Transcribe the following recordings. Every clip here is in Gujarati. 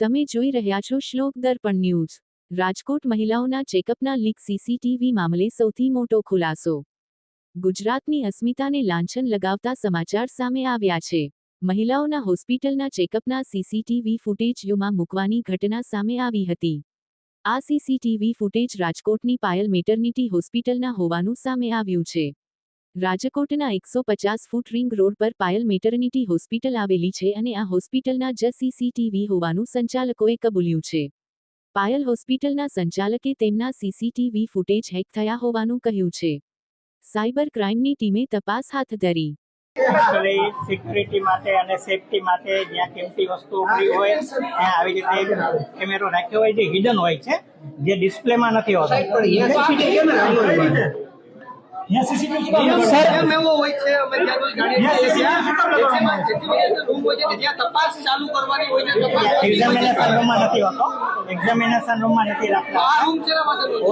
તમે જોઈ રહ્યા છો શ્લોક દર્પણ ન્યૂઝ. રાજકોટ મહિલાઓના ચેકઅપના લીક સીસીટીવી મામલે સૌથી મોટો ખુલાસો. ગુજરાતની અસ્મિતાને લાંછન લગાવતા સમાચાર સામે આવ્યા છે. મહિલાઓના હોસ્પિટલના ચેકઅપના સીસીટીવી ફૂટેજ યુમાં મૂકવાની ઘટના સામે આવી હતી. આ સીસીટીવી ફૂટેજ રાજકોટની પાયલ મેટર્નિટી હોસ્પિટલના હોવાનું સામે આવ્યું છે. રાજકોટના એકસો પચાસ ફૂટ રિંગ રોડ પર પાયલ મેટરનિટી હોસ્પિટલ આવેલી છે અને આ હોસ્પિટલના જ સીસીટીવી હોવાનું સંચાલકોએ કબૂલ્યું છે. પાયલ હોસ્પિટલના સંચાલકે તેમના સીસીટીવી ફૂટેજ હેક થયા હોવાનું કહ્યું છે. સાયબર ક્રાઇમની ટીમે તપાસ હાથ ધરી. એકચ્યુઅલી સિક્યુરિટી માટે અને સેફટી માટે જ્યાં કિંમતી વસ્તુઓ પડી હોય ત્યાં આવી રીતે કેમેરો રાખ્યો હોય જે હિડન હોય છે જે ડિસ્પ્લેમાં નથી હોતો. સર એવો હોય છે. અમે ત્યાં કોઈ ગાડી ત્યાં રૂમ હોય છે જ્યાં તપાસ ચાલુ કરવાની હોય છે એક્ઝામિનેશન રૂમમાં નથી હોતો. એક્ઝામિનેશન રૂમમાં નથી આ રૂમ છે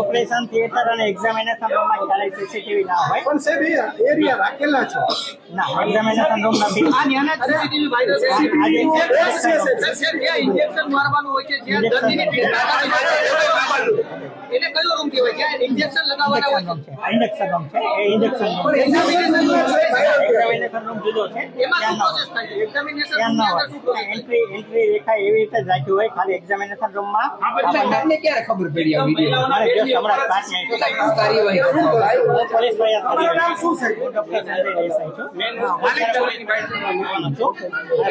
ઓપરેશન થિયેટર અને એક્ઝામિનેશન રૂમમાં ક્યારેય સીસીટીવી ના હોય. પણ સાહેબ એરિયા રાખેલા છે. ના એક્ઝામિનેશન રૂમ નથી. આ ન્યાના સીસીટીવી વાયરસ જ્યાં ઇન્જેક્શન મારવાનું હોય છે જ્યાં દર્દીની ટ્રીટમેન્ટ એને કયો રૂમ કહેવાય? જ્યાં ઇન્જેક્શન લગાવવાના હોય ઇન્જેક્શન રૂમ છે. એ ઇન્જેક્શન રૂમ પણ examination room છે, એક્ઝામિનેશન રૂમ જુદો છે. એમાં શું પ્રોસેસ થાય છે? એક્ઝામિનેશન ત્યાં ના રૂમની અંદર શું હોય process થાય છે? એન્ટ્રી એન્ટ્રી દેખાય એવી રીતે રાખ્યું હોય. ખાલી એક્ઝામિનેશન રૂમમાં તમને ક્યારે ખબર પડી આ વીડિયો મારે just હમણાં મિનિટ કાર્યવાહી પોલીસ ફરિયાદ તમારું નામ શું છે? ડોક્ટર સંજય દેસાઈ છું આવવાનો છું.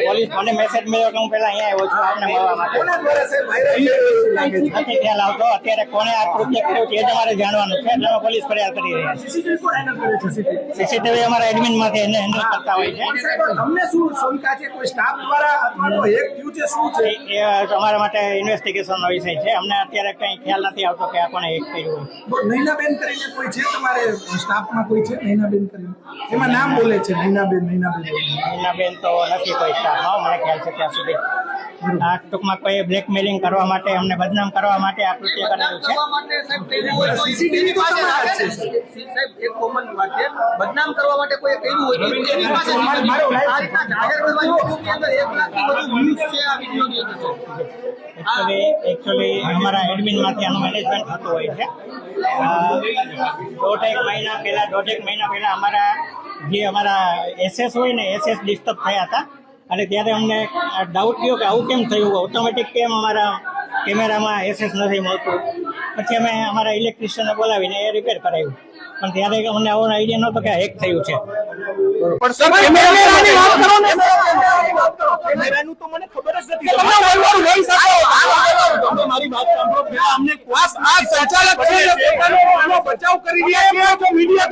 પોલીસ મને મેસેજ મળ્યો કે હું પેલા અહીંયા આવ્યો છું. આપને મળવા માટે. કોના દ્વારા સાહેબ ખ્યાલ આવતો અત્યારે કોને આ કૃત્ય કર્યું છે એ તમારે જાણવાનું છે. એટલે પોલીસ ફરિયાદ કરી રહ્યા કોણ છે? સીસીટીવી અમારા એડમિનમાંથી એને હેન્ડલ કરતા હોય છે. તમને શું શંકા છે? કોઈ સ્ટાફ દ્વારા અથવા તો હેક થયું છે? શું છે? એ અમારા માટે ઇન્વેસ્ટિગેશન નો વિષય છે. અમને અત્યારે કઈ ખ્યાલ નથી આવતો કે આ કોને એક કર્યું હોય. નૈનાબેન કરીને કોઈ છે તમારે? સ્ટાફમાં કોઈ છે નૈનાબેન કરીને? એમાં નામ બોલે છે નૈનાબેન નૈનાબેન. નૈનાબેન તો નથી કોઈ સ્ટાફમાં મને ખ્યાલ છે ત્યાં સુધી આ ટૂંકમાં કોઈ બ્લેકમેલિંગ કરવા માટે અમને બદનામ કરવા માટે આ કૃત્ય કરેલું છે. બદનામ કરવા માટે કોઈ કર્યું હોય એકચ્યુઅલી અમારા એડમિનમાંથી આનું મેનેજમેન્ટ થતું હોય છે. દોઢેક મહિના પહેલાં દોઢેક મહિના પહેલા અમારા જે અમારા એસએસ હોય ને એસએસ ડિસ્ટર્બ થયા હતા. અને ત્યારે અમને ડાઉટ થયો કે આવું કેમ થયું? ઓટોમેટિક કેમ અમારા કેમેરામાં એસેસ નથી મળતું? પછી અમે અમારા ઇલેક્ટ્રિશિયનને બોલાવીને એ રિપેર કરાવ્યું પણ ત્યારે અમને આવો આઈડિયા નહોતો કે હેક થયું છે. કેમેરાનું તો મને ખબર જ નથી. તમે મારી વાત સાંભળો. પહેલા અમને આ સંચાલક છે. બચાવ કરી રહ્યા મીડિયા